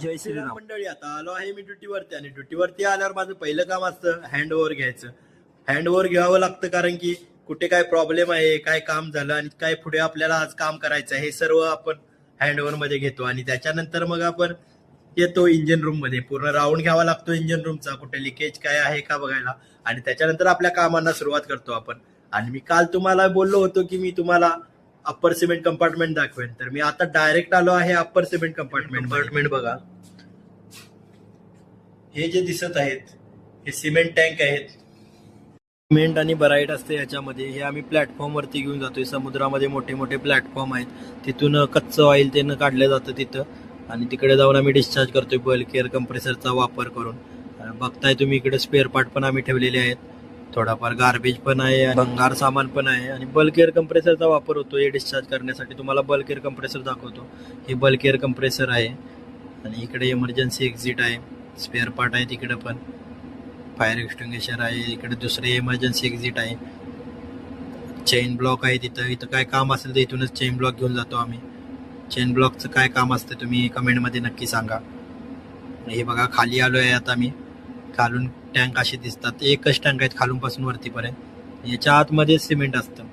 जय श्रीराम. मंडळी आता आलो आहे मी ड्युटीवरती आणि ड्युटीवरती आल्यावर माझं पहिलं काम असतं हँड ओव्हर घ्यायचं. हँड ओव्हर घ्यावं लागतं कारण की कुठे काय प्रॉब्लेम आहे काय काम झालं आणि काय पुढे आपल्याला आज काम करायचं आहे हे सर्व आपण हँड ओव्हरमध्ये घेतो. आणि त्याच्यानंतर मग आपण येतो इंजिन रूममध्ये. पूर्ण राऊंड घ्यावा लागतो इंजिन रूमचा कुठे लिकेज काय आहे का बघायला. आणि त्याच्यानंतर आपल्या कामांना सुरुवात करतो आपण. आणि मी काल तुम्हाला बोललो होतो की मी तुम्हाला अप्पर सिमेंट कंपार्टमेंट दाखवेन. तर मी आता डायरेक्ट आलो आहे अप्पर सिमेंट कंपार्टमेंट कंपार्टमेंट बघा. हे जे दिसत आहेत हे सिमेंट टँक आहेत. सिमेंट आणि बराईट असते याच्यामध्ये. हे आम्ही प्लॅटफॉर्म वरती घेऊन जातोय. समुद्रामध्ये मोठे मोठे प्लॅटफॉर्म आहेत. तिथून कच्चं ऑइल त्यानं काढलं जातं तिथं. आणि तिकडे जाऊन आम्ही डिस्चार्ज करतोय. बल्क एअर कंप्रेसरचा वापर करून. बघताय तुम्ही इकडे स्पेअर पार्ट पण आम्ही ठेवलेले आहेत. थोडाफार गार्बेज पण आहे भंगार सामान पण आहे. आणि बल्क एअर कंप्रेसरचा वापर होतो हे डिस्चार्ज करण्यासाठी. तुम्हाला बल्क एअर कंप्रेसर दाखवतो. हे बल्क एअर कंप्रेसर आहे. आणि इकडे इमर्जन्सी एक्झिट आहे. स्पेअर पार्ट आहे तिकडे पण. फायर एक्सटिंग्विशर आहे. इकडे दुसरे इमर्जन्सी एक्झिट आहे. चेन ब्लॉक आहे तिथं. इथं काय काम असेल तर इथूनच चेन ब्लॉक घेऊन जातो आम्ही. चेन ब्लॉकचं काय काम असतं तुम्ही कमेंटमध्ये नक्की सांगा. हे बघा खाली आलो आहे आता मी. खालून टँक असे दिसतात. एकच टँक आहेत खालून पासून वरतीपर्यंत. याच्या आतमध्ये सिमेंट असतं.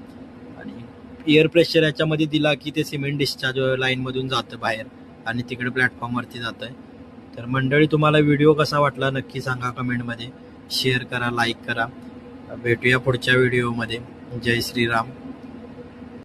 आणि एअर प्रेशर याच्यामध्ये दिला की ते सिमेंट डिस्चार्ज लाईनमधून जातं बाहेर आणि तिकडे प्लॅटफॉर्मवरती जातं आहे तर मंडळी तुम्हाला व्हिडिओ कसा वाटला नक्की सांगा कमेंटमध्ये शेअर करा लाईक करा. भेटूया पुढच्या व्हिडिओमध्ये जय श्रीराम.